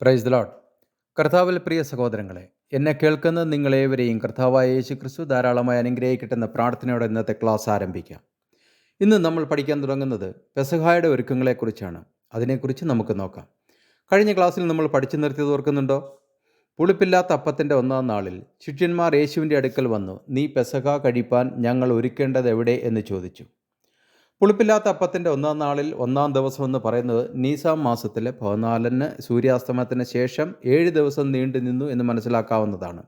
Praise the load കർത്താവിൽ പ്രിയ സഹോദരങ്ങളെ എന്നെ കേൾക്കുന്ന നിങ്ങളേവരെയും കർത്താവായ യേശു ക്രിസ്തു ധാരാളമായി അനുഗ്രഹിക്കട്ടെന്ന പ്രാർത്ഥനയോടെ ഇന്നത്തെ ക്ലാസ് ആരംഭിക്കാം. ഇന്ന് നമ്മൾ പഠിക്കാൻ തുടങ്ങുന്നത് പെസഹായുടെ ഒരുക്കങ്ങളെക്കുറിച്ചാണ്. അതിനെക്കുറിച്ച് നമുക്ക് നോക്കാം. കഴിഞ്ഞ ക്ലാസ്സിൽ നമ്മൾ പഠിച്ചു നിർത്തിയത് ഓർക്കുന്നുണ്ടോ? പുളിപ്പില്ലാത്ത അപ്പത്തിന്റെ ഒന്നാം നാളിൽ ശിഷ്യന്മാർ യേശുവിന്റെ അടുക്കൽ വന്നു നീ പെസഹ കഴിപ്പാൻ ഞങ്ങൾ ഒരുക്കേണ്ടത് എവിടെ? എന്ന് ചോദിച്ചു. പുളിപ്പില്ലാത്ത അപ്പത്തിന്റെ ഒന്നാം നാളിൽ ഒന്നാം ദിവസം എന്ന് പറയുന്നത് നീസാം മാസത്തിലെ പതിനാലിന് സൂര്യാസ്തമയത്തിന് ശേഷം ഏഴ് ദിവസം നീണ്ടു നിന്നു എന്ന് മനസ്സിലാക്കാവുന്നതാണ്.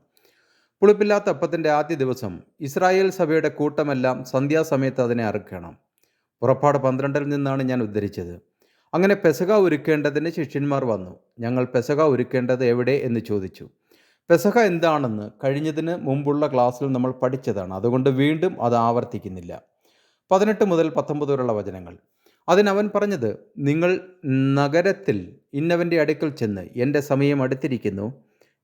പുളിപ്പില്ലാത്ത അപ്പത്തിന്റെ ആദ്യ ദിവസം ഇസ്രായേൽ സഭയുടെ കൂട്ടമെല്ലാം സന്ധ്യാസമയത്ത് അതിനെ അറുക്കണം. പുറപ്പാട് പന്ത്രണ്ടിൽ നിന്നാണ് ഞാൻ ഉദ്ധരിച്ചത്. അങ്ങനെ പെസക ഒരുക്കേണ്ടതിന് ശിഷ്യന്മാർ വന്നു. ഞങ്ങൾ പെസക ഒരുക്കേണ്ടത് എവിടെ എന്ന് ചോദിച്ചു. പെസക എന്താണെന്ന് കഴിഞ്ഞതിന് മുമ്പുള്ള ക്ലാസ്സിൽ നമ്മൾ പഠിച്ചതാണ്. അതുകൊണ്ട് വീണ്ടും അത് ആവർത്തിക്കുന്നില്ല. പതിനെട്ട് മുതൽ പത്തൊമ്പത് വരെയുള്ള വചനങ്ങൾ. അതിനവൻ പറഞ്ഞത് നിങ്ങൾ നഗരത്തിൽ ഇന്നവന്റെ അടുക്കൽ ചെന്ന് എന്റെ സമയം അടുത്തിരിക്കുന്നു.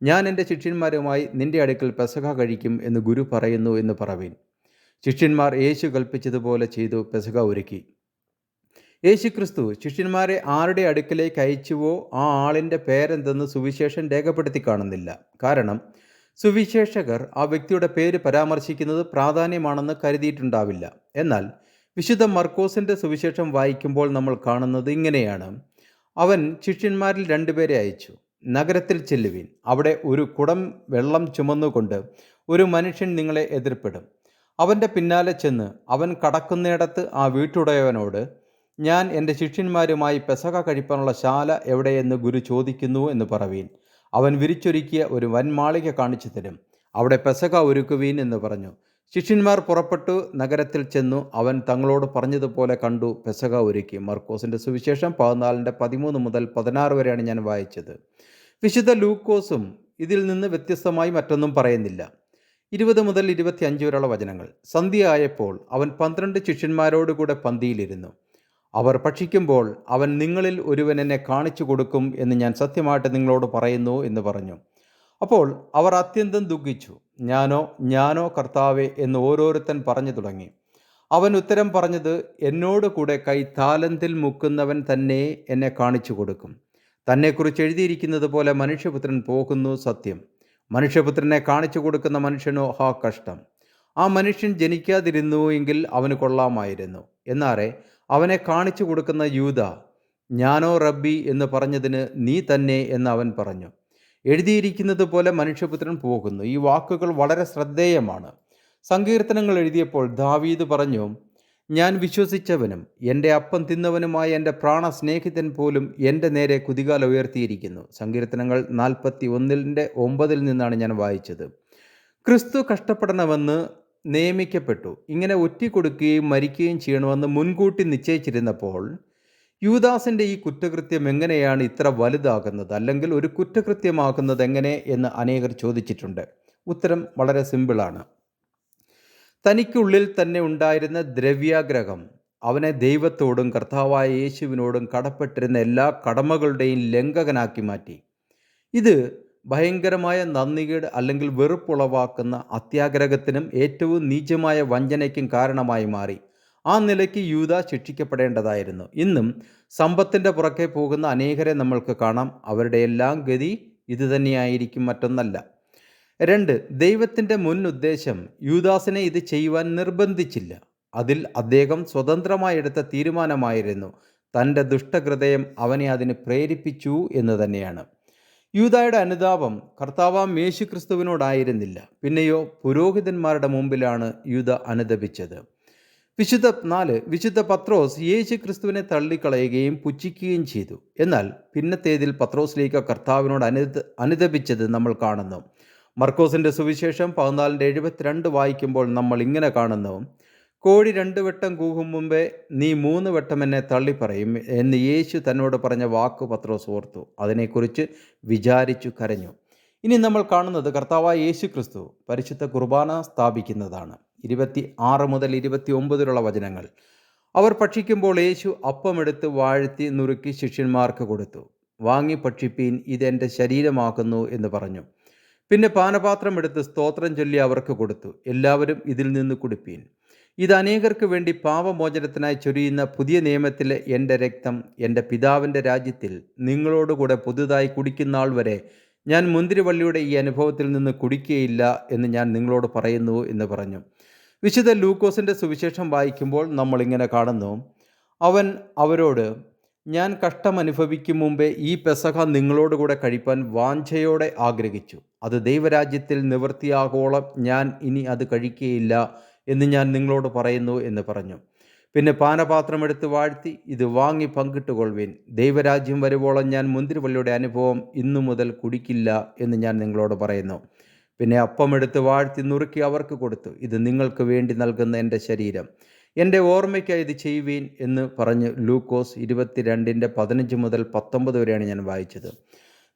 ഞാൻ എന്റെ ശിഷ്യന്മാരുമായി നിന്റെ അടുക്കൽ പെസക കഴിക്കും എന്ന് ഗുരു പറയുന്നു എന്ന് പറവീൻ. ശിഷ്യന്മാർ യേശു കൽപ്പിച്ചതുപോലെ ചെയ്തു പെസക ഒരുക്കി. യേശു ക്രിസ്തു ശിഷ്യന്മാരെ ആരുടെ അടുക്കലേക്ക് അയച്ചുവോ ആ ആളിന്റെ പേരെന്തെന്ന് സുവിശേഷം രേഖപ്പെടുത്തി കാണുന്നില്ല. കാരണം സുവിശേഷകർ ആ വ്യക്തിയുടെ പേര് പരാമർശിക്കുന്നത് പ്രാധാന്യമാണെന്ന് കരുതിയിട്ടുണ്ടാവില്ല. എന്നാൽ വിശുദ്ധ മർക്കോസിന്റെ സുവിശേഷം വായിക്കുമ്പോൾ നമ്മൾ കാണുന്നത് ഇങ്ങനെയാണ്. അവൻ ശിഷ്യന്മാരിൽ രണ്ടുപേരെ അയച്ചു. നഗരത്തിൽ ചെല്ലുവിൻ. അവിടെ ഒരു കുടം വെള്ളം ചുമന്നുകൊണ്ട് ഒരു മനുഷ്യൻ നിങ്ങളെ എതിർപ്പെടും. അവന്റെ പിന്നാലെ ചെന്ന് അവൻ കടക്കുന്നിടത്ത് ആ വീട്ടുടയവനോട് ഞാൻ എന്റെ ശിഷ്യന്മാരുമായി പെസക കഴിപ്പാനുള്ള ശാല എവിടെയെന്ന് ഗുരു ചോദിക്കുന്നു എന്ന് പറവീൻ. അവൻ വിരിച്ചൊരുക്കിയ ഒരു വൻമാളിക കാണിച്ചു തരും. അവിടെ പെസക ഒരുക്കുവീൻ എന്ന് പറഞ്ഞു. ശിഷ്യന്മാർ പുറപ്പെട്ടു നഗരത്തിൽ ചെന്നു. അവൻ തങ്ങളോട് പറഞ്ഞതുപോലെ കണ്ടു. പെസക ഒരുക്കി. മർക്കോസിന്റെ സുവിശേഷം പതിനാലിന്റെ പതിമൂന്ന് മുതൽ പതിനാറ് വരെയാണ് ഞാൻ വായിച്ചത്. വിശുദ്ധ ലൂക്കോസും ഇതിൽ നിന്ന് വ്യത്യസ്തമായി മറ്റൊന്നും പറയുന്നില്ല. ഇരുപത് മുതൽ ഇരുപത്തി അഞ്ച് വരെയുള്ള വചനങ്ങൾ. സന്ധ്യയായപ്പോൾ അവൻ പന്ത്രണ്ട് ശിഷ്യന്മാരോടുകൂടെ പന്തിയിലിരുന്നു. അവർ ഭക്ഷിക്കുമ്പോൾ അവൻ നിങ്ങളിൽ ഒരുവൻ എന്നെ കാണിച്ചു കൊടുക്കും എന്ന് ഞാൻ സത്യമായിട്ട് നിങ്ങളോട് പറയുന്നു എന്ന് പറഞ്ഞു. അപ്പോൾ അവർ അത്യന്തം ദുഃഖിച്ചു. ഞാനോ ഞാനോ കർത്താവെ എന്ന് ഓരോരുത്തൻ പറഞ്ഞു തുടങ്ങി. അവൻ ഉത്തരം പറഞ്ഞത് എന്നോട് കൂടെ കൈ താലന്തിൽ മുക്കുന്നവൻ തന്നെ എന്നെ കാണിച്ചു കൊടുക്കും. തന്നെക്കുറിച്ച് എഴുതിയിരിക്കുന്നത് പോലെ മനുഷ്യപുത്രൻ പോകുന്നു സത്യം. മനുഷ്യപുത്രനെ കാണിച്ചു കൊടുക്കുന്ന മനുഷ്യനോ ഹാ കഷ്ടം. ആ മനുഷ്യൻ ജനിക്കാതിരുന്നു എങ്കിൽ അവന് കൊള്ളാമായിരുന്നു. എന്നാറെ അവനെ കാണിച്ചു കൊടുക്കുന്ന യൂത ഞാനോ റബ്ബി എന്ന് പറഞ്ഞതിന് നീ തന്നെ എന്ന് അവൻ പറഞ്ഞു. എഴുതിയിരിക്കുന്നത് പോലെ മനുഷ്യപുത്രൻ പോകുന്നു. ഈ വാക്കുകൾ വളരെ ശ്രദ്ധേയമാണ്. സങ്കീർത്തനങ്ങൾ എഴുതിയപ്പോൾ ദാവീദ് പറഞ്ഞു ഞാൻ വിശ്വസിച്ചവനും എന്റെ അപ്പം തിന്നവനുമായ എന്റെ പ്രാണസ്നേഹിതൻ പോലും എന്റെ നേരെ കുതികാൽ ഉയർത്തിയിരിക്കുന്നു. സങ്കീർത്തനങ്ങൾ നാൽപ്പത്തി ഒന്നിന്റെ ഒമ്പതിൽ നിന്നാണ് ഞാൻ വായിച്ചത്. ക്രിസ്തു കഷ്ടപ്പെടണമെന്ന് നിയമിക്കപ്പെട്ടു. ഇങ്ങനെ ഒറ്റിക്കൊടുക്കുകയും മരിക്കുകയും ചെയ്യണമെന്ന് മുൻകൂട്ടി നിശ്ചയിച്ചിരുന്നപ്പോൾ യൂദാസിന്റെ ഈ കുറ്റകൃത്യം എങ്ങനെയാണ് ഇത്ര വലുതാകുന്നത്? അല്ലെങ്കിൽ ഒരു കുറ്റകൃത്യമാകുന്നത് എങ്ങനെ എന്ന് അനേകർ ചോദിച്ചിട്ടുണ്ട്. ഉത്തരം വളരെ സിമ്പിളാണ്. തനിക്കുള്ളിൽ തന്നെ ഉണ്ടായിരുന്ന ദ്രവ്യാഗ്രഹം അവനെ ദൈവത്തോടും കർത്താവായ യേശുവിനോടും കടപ്പെട്ടിരുന്ന എല്ലാ കടമകളുടെയും ലംഘകനാക്കി മാറ്റി. ഇത് ഭയങ്കരമായ നന്ദികേട് അല്ലെങ്കിൽ വെറുപ്പുളവാക്കുന്ന അത്യാഗ്രഹത്തിനും ഏറ്റവും നീചമായ വഞ്ചനയ്ക്കും കാരണമായി മാറി. ആ നിലയ്ക്ക് യൂത ശിക്ഷിക്കപ്പെടേണ്ടതായിരുന്നു. ഇന്നും സമ്പത്തിന്റെ പുറകെ പോകുന്ന അനേകരെ നമ്മൾക്ക് കാണാം. അവരുടെ എല്ലാം ഗതി ഇതുതന്നെയായിരിക്കും മറ്റൊന്നല്ല. രണ്ട് ദൈവത്തിന്റെ മുൻ ഉദ്ദേശം യൂദാസിനെ ഇത് ചെയ്യുവാൻ നിർബന്ധിച്ചില്ല. അതിൽ അദ്ദേഹം സ്വതന്ത്രമായി എടുത്ത തീരുമാനമായിരുന്നു. തന്റെ ദുഷ്ടഹൃദയം അവനെ അതിന് പ്രേരിപ്പിച്ചു എന്ന് തന്നെയാണ്. യൂതായുടെ അനുതാപം കർത്താവാം യേശു ക്രിസ്തുവിനോടായിരുന്നില്ല പിന്നെയോ പുരോഹിതന്മാരുടെ മുമ്പിലാണ് യൂത അനുദപിച്ചത്. വിശുദ്ധ നാല് വിശുദ്ധ പത്രോസ് യേശു ക്രിസ്തുവിനെ തള്ളിക്കളയുകയും പുച്ഛിക്കുകയും ചെയ്തു. എന്നാൽ പിന്നത്തേതിൽ പത്രോസിലേക്ക് കർത്താവിനോട് അനുദ അനുദപിച്ചത് നമ്മൾ കാണുന്നു. മർക്കോസിന്റെ സുവിശേഷം പതിനാലിന്റെ എഴുപത്തിരണ്ട് വായിക്കുമ്പോൾ നമ്മൾ ഇങ്ങനെ കാണുന്നു. കോഴി രണ്ട് വട്ടം കൂകും മുമ്പേ നീ മൂന്ന് വട്ടം എന്നെ തള്ളിപ്പറയും എന്ന് യേശു തന്നോട് പറഞ്ഞ വാക്ക് പത്രോസ് ഓർത്തു. അതിനെക്കുറിച്ച് വിചാരിച്ചു കരഞ്ഞു. ഇനി നമ്മൾ കാണുന്നത് കർത്താവായ യേശു ക്രിസ്തു പരിശുദ്ധ കുർബാന സ്ഥാപിക്കുന്നതാണ്. ഇരുപത്തി ആറ് മുതൽ ഇരുപത്തി ഒമ്പതിലുള്ള വചനങ്ങൾ. അവർ ഭക്ഷിക്കുമ്പോൾ യേശു അപ്പമെടുത്ത് വാഴ്ത്തി നുറുക്കി ശിഷ്യന്മാർക്ക് കൊടുത്തു. വാങ്ങി ഭക്ഷിപ്പീൻ ഇതെന്റെ ശരീരമാക്കുന്നു എന്ന് പറഞ്ഞു. പിന്നെ പാനപാത്രം എടുത്ത് സ്തോത്രം ചൊല്ലി അവർക്ക് കൊടുത്തു. എല്ലാവരും ഇതിൽ നിന്ന് കുടിപ്പീൻ. ഇത് അനേകർക്ക് വേണ്ടി പാപമോചനത്തിനായി ചൊരിയുന്ന പുതിയ നിയമത്തിലെ എന്റെ രക്തം എന്റെ പിതാവിന്റെ രാജ്യത്തിൽ നിങ്ങളോടുകൂടെ പുതുതായി കുടിക്കുന്ന ആൾ വരെ ഞാൻ മുന്തിരിവള്ളിയുടെ ഈ അനുഭവത്തിൽ നിന്ന് കുടിക്കുകയില്ല എന്ന് ഞാൻ നിങ്ങളോട് പറയുന്നു എന്ന് പറഞ്ഞു. വിശുദ്ധ ലൂക്കോസിന്റെ സുവിശേഷം വായിക്കുമ്പോൾ നമ്മളിങ്ങനെ കാണുന്നു. അവൻ അവരോട് ഞാൻ കഷ്ടമനുഭവിക്കും മുമ്പേ ഈ പെസഹ നിങ്ങളോടുകൂടെ കഴിപ്പാൻ വാഞ്ചയോടെ ആഗ്രഹിച്ചു. അത് ദൈവരാജ്യത്തിൽ നിവൃത്തിയാകോളം ഞാൻ ഇനി അത് കഴിക്കുകയില്ല എന്ന് ഞാൻ നിങ്ങളോട് പറയുന്നു എന്ന് പറഞ്ഞു. പിന്നെ പാനപാത്രം എടുത്ത് വാഴ്ത്തി ഇത് വാങ്ങി പങ്കിട്ടുകൊള്ളുവിൻ. ദൈവരാജ്യം വരുവോളം ഞാൻ മുന്തിരിവള്ളിയുടെ അനുഭവം ഇന്നു മുതൽ കുടിക്കില്ല എന്ന് ഞാൻ നിങ്ങളോട് പറയുന്നു. പിന്നെ അപ്പം എടുത്ത് വാഴ്ത്തി നുറുക്കി അവർക്ക് കൊടുത്തു. ഇത് നിങ്ങൾക്ക് വേണ്ടി നൽകുന്ന എന്റെ ശരീരം. എന്റെ ഓർമ്മയ്ക്കായി ഇത് ചെയ്യുവീൻ എന്ന് പറഞ്ഞ് ലൂക്കോസ് ഇരുപത്തിരണ്ടിന്റെ പതിനഞ്ച് മുതൽ പത്തൊമ്പത് വരെയാണ് ഞാൻ വായിച്ചത്.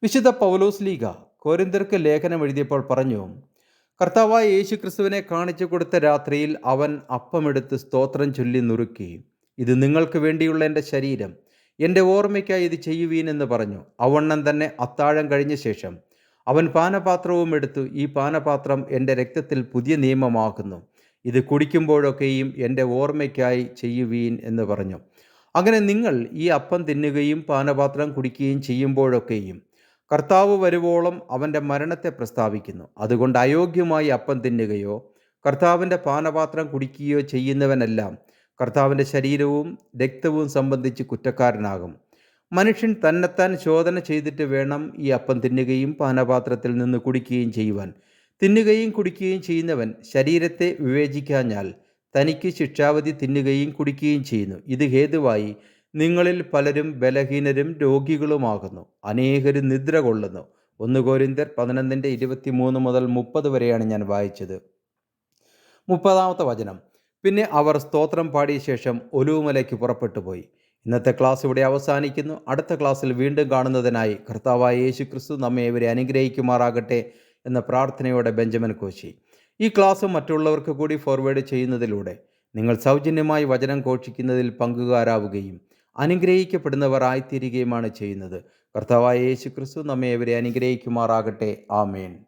വിശുദ്ധ പൗലോസ് ലീഗ കോരിന്തർക്ക് ലേഖനം എഴുതിയപ്പോൾ പറഞ്ഞു കർത്താവായ യേശു ക്രിസ്തുവിനെ കാണിച്ചു കൊടുത്ത രാത്രിയിൽ അവൻ അപ്പമെടുത്ത് സ്തോത്രം ചൊല്ലി നുറുക്കി. ഇത് നിങ്ങൾക്ക് വേണ്ടിയുള്ള എന്റെ ശരീരം. എന്റെ ഓർമ്മയ്ക്കായി ഇത് ചെയ്യുവീൻ എന്ന് പറഞ്ഞു. അവണ്ണം തന്നെ അത്താഴം കഴിഞ്ഞ ശേഷം അവൻ പാനപാത്രവും എടുത്തു. ഈ പാനപാത്രം എന്റെ രക്തത്തിൽ പുതിയ നിയമമാക്കുന്നു ഇത് കുടിക്കുമ്പോഴൊക്കെയും എന്റെ ഓർമ്മയ്ക്കായി ചെയ്യുവീൻ എന്ന് പറഞ്ഞു. അങ്ങനെ നിങ്ങൾ ഈ അപ്പം തിന്നുകയും പാനപാത്രം കുടിക്കുകയും ചെയ്യുമ്പോഴൊക്കെയും കർത്താവ് വരുവോളം അവന്റെ മരണത്തെ പ്രസ്താവിക്കുന്നു. അതുകൊണ്ട് അയോഗ്യമായി അപ്പം തിന്നുകയോ കർത്താവിന്റെ പാനപാത്രം കുടിക്കുകയോ ചെയ്യുന്നവനെല്ലാം കർത്താവിന്റെ ശരീരവും രക്തവും സംബന്ധിച്ച് കുറ്റക്കാരനാകും. മനുഷ്യൻ തന്നെത്താൻ ശോധന ചെയ്തിട്ട് വേണം ഈ അപ്പം തിന്നുകയും പാനപാത്രത്തിൽ നിന്ന് കുടിക്കുകയും ചെയ്യുവാൻ. തിന്നുകയും കുടിക്കുകയും ചെയ്യുന്നവൻ ശരീരത്തെ വിവേചിക്കാഞ്ഞാൽ തനിക്ക് ശിക്ഷാവധി തിന്നുകയും കുടിക്കുകയും ചെയ്യുന്നു. ഇത് ഹേതുവായി നിങ്ങളിൽ പലരും ബലഹീനരും രോഗികളുമാകുന്നു. അനേകരും നിദ്ര കൊള്ളുന്നു. ഒന്ന് കോരിന്തർ പതിനൊന്നിന്റെ ഇരുപത്തി മൂന്ന് മുതൽ മുപ്പത് വരെയാണ് ഞാൻ വായിച്ചത്. മുപ്പതാമത്തെ വചനം. പിന്നെ അവർ സ്തോത്രം പാടിയ ശേഷം ഒലുവുമലയ്ക്ക് പുറപ്പെട്ടു പോയി. ഇന്നത്തെ ക്ലാസ് ഇവിടെ അവസാനിക്കുന്നു. അടുത്ത ക്ലാസ്സിൽ വീണ്ടും കാണുന്നതിനായി കർത്താവായ യേശു ക്രിസ്തു നമ്മെ ഇവരെ അനുഗ്രഹിക്കുമാറാകട്ടെ എന്ന പ്രാർത്ഥനയോടെ ബെഞ്ചമിൻ കോശി. ഈ ക്ലാസ് മറ്റുള്ളവർക്ക് കൂടി ഫോർവേഡ് ചെയ്യുന്നതിലൂടെ നിങ്ങൾ സൗജന്യമായി വചനം ഘോഷിക്കുന്നതിൽ പങ്കുകാരാവുകയും അനുഗ്രഹിക്കപ്പെടുന്നവർ ആയിത്തീരുകയുമാണ് ചെയ്യുന്നത്. കർത്താവായ യേശു ക്രിസ്തു നമ്മെ ഇവരെ അനുഗ്രഹിക്കുമാറാകട്ടെ. ആമേൻ.